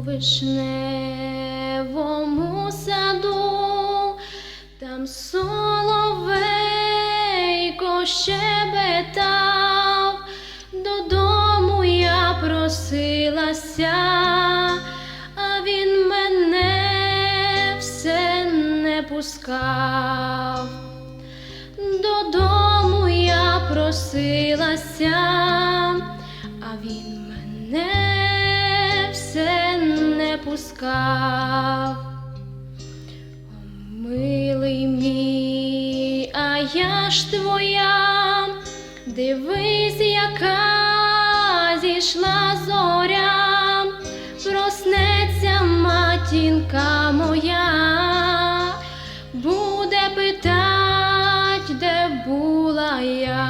вишневому саду, там соловейко щебетав, додому я просилася, а він мене все не пускав. Додому я просилася, а він мене О, милий мій, а я ж твоя, дивись, яка зійшла зоря, проснеться матінка моя, буде питать, де була я.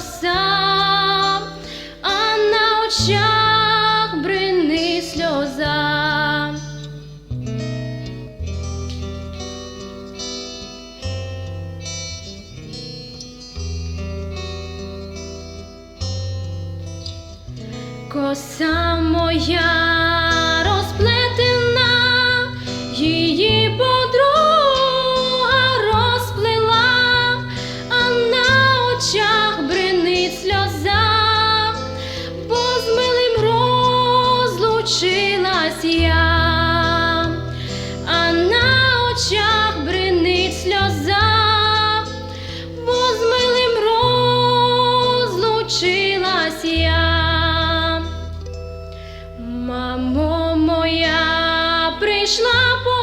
розплетена а на очах брини сльоза? Коса моя народилась я, а на очах бринить сльоза, бо з милим розлучилась я, мамо моя прийшла по.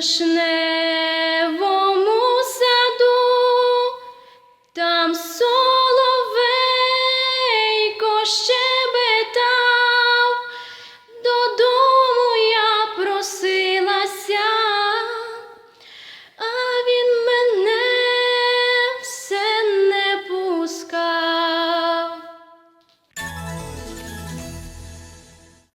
Krishna.